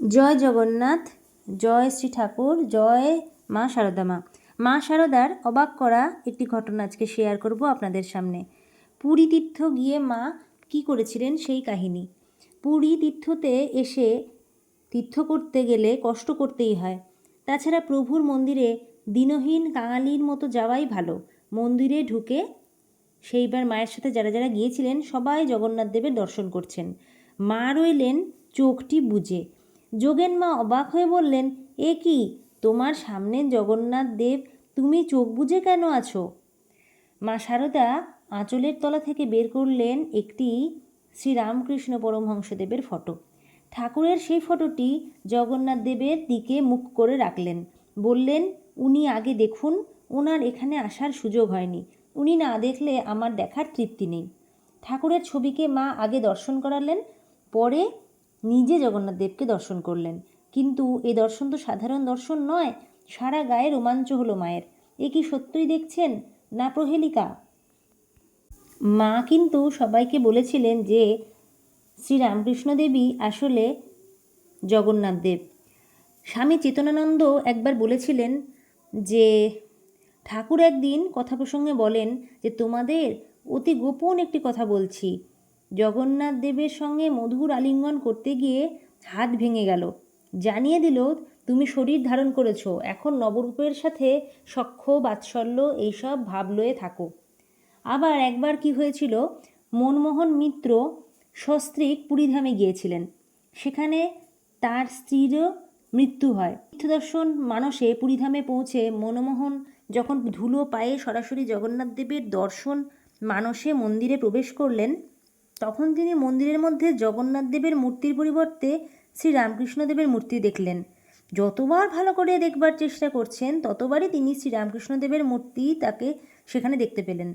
জয় জগন্নাথ, জয় শ্রী ঠাকুর, জয় মা শারদা মা। মা শারদার অবাক করা একটি ঘটনা আজকে শেয়ার করব আপনাদের সামনে। পুরী তীর্থ গিয়ে মা কি করেছিলেন সেই কাহিনী। পুরী তীর্থতে এসে তীর্থ করতে গেলে কষ্ট করতেই হয়। তাছাড়া প্রভুর মন্দিরে দিনহীন কাঙালির মতো যাওয়াই ভালো। মন্দিরে ঢুকে সেইবার মায়ের সাথে যারা যারা গিয়েছিলেন সবাই জগন্নাথ দেবের দর্শন করছেন। মা রইলেন চোখটি বুঝে যোগেন মা অবাক হয়ে বললেন, এ কি? তোমার সামনে জগন্নাথ দেব? তুমি চোখ বুঝে কেন আছো? মা শারদা আঁচলের তলা থেকে বের করলেন একটি শ্রীরামকৃষ্ণ পরমহংসদেবের ফটো। ঠাকুরের সেই ফটোটি জগন্নাথ দেবের দিকে মুখ করে রাখলেন। বললেন, উনি আগে দেখুন ওনার এখানে আসার সুযোগ হয়নি। উনি না দেখলে আমার দেখার তৃপ্তি নেই। ঠাকুরের ছবিকে মা আগে দর্শন করালেন, পরে নিজে জগন্নাথ দেবকে দর্শন করলেন। কিন্তু এই দর্শন তো সাধারণ দর্শন নয়, সারা গায়ে রোমাঞ্চ হলো মায়ের। এ কি সত্যই দেখছেন না প্রহেলিকা? মা কিন্তু সবাইকে বলেছিলেন যে শ্রীরামকৃষ্ণ দেবী আসলে জগন্নাথ দেব। স্বামী চেতনানন্দ একবার বলেছিলেন যে, ঠাকুর একদিন কথা প্রসঙ্গে বলেন যে, তোমাদের অতি গোপন একটি কথা বলছি। জগন্নাথ দেবের সঙ্গে মধুর আলিঙ্গন করতে গিয়ে হাত ভেঙে গেল। জানিয়ে দিল, তুমি শরীর ধারণ করেছ, এখন নবরূপের সাথে সখ্য, বাৎসল্য এইসব ভাব লয়ে থাকো। আবার একবার কি হয়েছিল, মনমোহন মিত্র সস্ত্রীক পুরীধামে গিয়েছিলেন। সেখানে তার স্ত্রীরও মৃত্যু হয়। তীর্থদর্শন মানসে পুরীধামে পৌঁছে মনমোহন যখন ধুলো পায়ে সরাসরি জগন্নাথ দেবের দর্শন মানসে মন্দিরে প্রবেশ করলেন তখন তিনি মন্দিরের মধ্যে জগন্নাথ দেবের মূর্তির পরিবর্তে শ্রী রামকৃষ্ণদেবের মূর্তি দেখলেন। যতবার ভালো করে দেখবার চেষ্টা করছেন, ততবারই তিনি শ্রী রামকৃষ্ণদেবের মূর্তি তাকে সেখানে দেখতে পেলেন।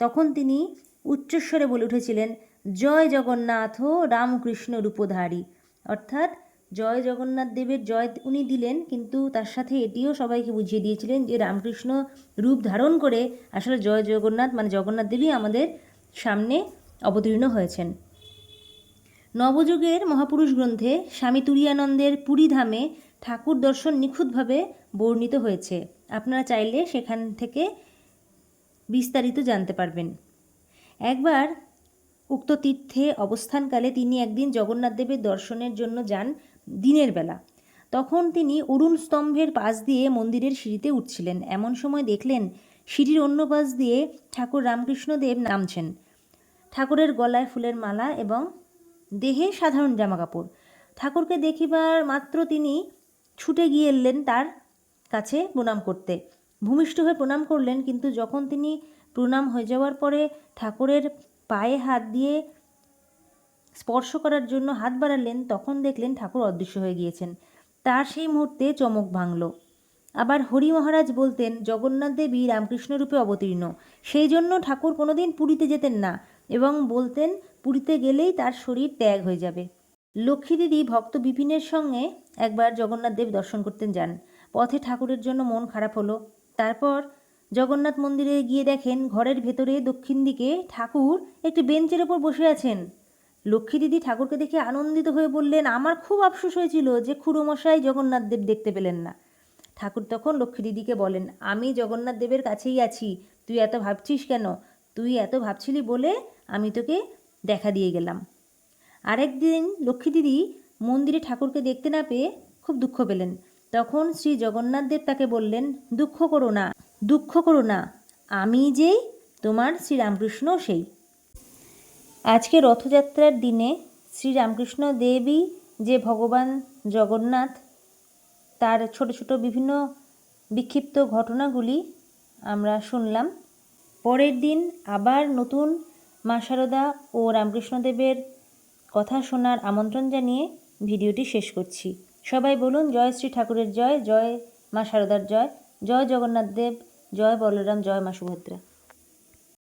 তখন তিনি উচ্চস্বরে বলে উঠেছিলেন, জয় জগন্নাথ রামকৃষ্ণ রূপধারী। অর্থাৎ জয় জগন্নাথ দেবের জয় উনি দিলেন, কিন্তু তার সাথে এটিও সবাইকে বুঝিয়ে দিয়েছিলেন যে রামকৃষ্ণ রূপ ধারণ করে আসলে জয় জগন্নাথ মানে জগন্নাথ দেবী আমাদের সামনে অবতীর্ণ হয়েছেন। নবযুগের মহাপুরুষ গ্রন্থে স্বামী তুরিয়ানন্দের পুরীধামে ঠাকুর দর্শন নিখুঁতভাবে বর্ণিত হয়েছে। আপনারা চাইলে সেখান থেকে বিস্তারিত জানতে পারবেন। একবার উক্ত তীর্থে অবস্থানকালে তিনি একদিন জগন্নাথ দেবের দর্শনের জন্য যান দিনের বেলা। তখন তিনি অরুণ স্তম্ভের পাশ দিয়ে মন্দিরের সিঁড়িতে উঠছিলেন। এমন সময় দেখলেন সিঁড়ির অন্য পাশ দিয়ে ঠাকুর রামকৃষ্ণদেব নামছেন। ঠাকুরের গলায় ফুলের মালা এবং দেহে সাধারণ জামাকাপড়। ঠাকুরকে দেখিবার মাত্র তিনি ছুটে গিয়ে এলেন তার কাছে প্রণাম করতে। ভূমিষ্ঠ হয়ে প্রণাম করলেন, কিন্তু যখন তিনি প্রণাম হয়ে যাওয়ার পরে ঠাকুরের পায়ে হাত দিয়ে স্পর্শ করার জন্য হাত বাড়ালেন, তখন দেখলেন ঠাকুর অদৃশ্য হয়ে গিয়েছেন। তার সেই মুহূর্তে চমক ভাঙল। আবার হরি মহারাজ বলতেন, জগন্নাথ দেবী রামকৃষ্ণ রূপে অবতীর্ণ। সেই জন্য ঠাকুর কোনোদিন পুরীতে যেতেন না এবং বলতেন, পুরীতে গেলেই তার শরীর ত্যাগ হয়ে যাবে। লক্ষ্মী দিদি ভক্ত বিপিনের সঙ্গে একবার জগন্নাথ দেব দর্শন করতেন যান। পথে ঠাকুরের জন্য মন খারাপ হলো। তারপর জগন্নাথ মন্দিরে গিয়ে দেখেন, ঘরের ভেতরে দক্ষিণ দিকে ঠাকুর একটি বেঞ্চের ওপর বসে আছেন। লক্ষ্মী দিদি ঠাকুরকে দেখে আনন্দিত হয়ে বললেন, আমার খুব আফসোস হয়েছিল যে খুড়োমশাই জগন্নাথ দেব দেখতে পেলেন না। ঠাকুর তখন লক্ষ্মী দিদিকে বলেন, আমি জগন্নাথ দেবের কাছেই আছি। তুই এত ভাবছিস কেন? তুই এত ভাবছিলি বলে আমি তোকে দেখা দিয়ে গেলাম। আরেকদিন লক্ষ্মী দিদি মন্দিরে ঠাকুরকে দেখতে না পেয়ে খুব দুঃখ পেলেন। তখন শ্রী জগন্নাথ দেব তাকে বললেন, দুঃখ করো না, দুঃখ করো না। আমি যেই, তোমার শ্রীরামকৃষ্ণ সেই। আজকে রথযাত্রার দিনে শ্রীরামকৃষ্ণ দেবী যে ভগবান জগন্নাথ তার ছোট ছোট বিভিন্ন বিক্ষিপ্ত ঘটনাগুলি আমরা শুনলাম। পরের দিন আবার নতুন মা শারদা ও রামকৃষ্ণদেবের কথা শোনার আমন্ত্রণ জানিয়ে ভিডিওটি শেষ করছি। সবাই বলুন, জয় শ্রী ঠাকুরের জয় জয় মা শারদার জয় জয় জগন্নাথ দেব, জয় বলরাম, জয় মা সুভদ্রা।